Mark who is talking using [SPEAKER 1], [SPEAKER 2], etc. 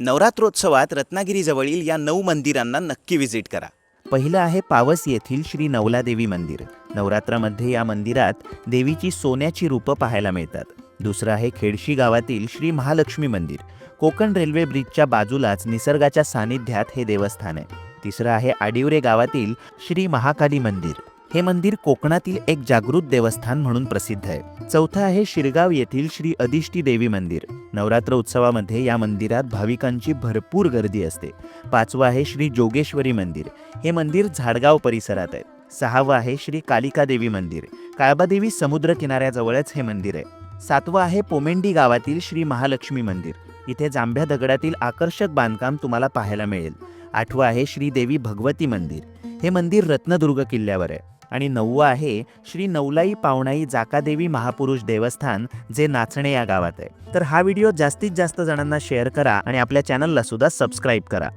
[SPEAKER 1] नवरात्रोत्सवात रत्नागिरीजवळील या नऊ मंदिरांना नक्की व्हिजिट करा.
[SPEAKER 2] पहिलं आहे पावस येथील श्री नवलादेवी मंदिर. नवरात्रामध्ये या मंदिरात देवीची सोन्याची रूपं पाहायला मिळतात. दुसरं आहे खेडशी गावातील श्री महालक्ष्मी मंदिर. कोकण रेल्वे ब्रिजच्या बाजूलाच निसर्गाच्या सानिध्यात हे देवस्थान आहे. तिसरं आहे आडिवरे गावातील श्री महाकाली मंदिर. हे मंदिर कोकणातील एक जागृत देवस्थान म्हणून प्रसिद्ध आहे. चौथं आहे शिरगाव येथील श्री अधिष्ठी देवी मंदिर. नवरात्र उत्सवामध्ये या मंदिरात भाविकांची भरपूर गर्दी असते. पाचवं आहे श्री जोगेश्वरी मंदिर. हे मंदिर झाडगाव परिसरात आहे. सहावं आहे श्री कालिका देवी मंदिर. काळबादेवी समुद्र किनाऱ्याजवळच हे मंदिर आहे. सातवं आहे पोमेंडी गावातील श्री महालक्ष्मी मंदिर. इथे जांभ्या दगडातील आकर्षक बांधकाम तुम्हाला पाहायला मिळेल. आठवं आहे श्री देवी भगवती मंदिर. हे मंदिर रत्नदुर्ग किल्ल्यावर आहे. आणि नववं आहे श्री नवलाई पावणाई जाकादेवी महापुरुष देवस्थान जे नाचणे या गावात आहे. तर हा व्हिडिओ जास्तीत जास्त जणांना शेअर करा आणि आपल्या चॅनलला सुद्धा सबस्क्राईब करा.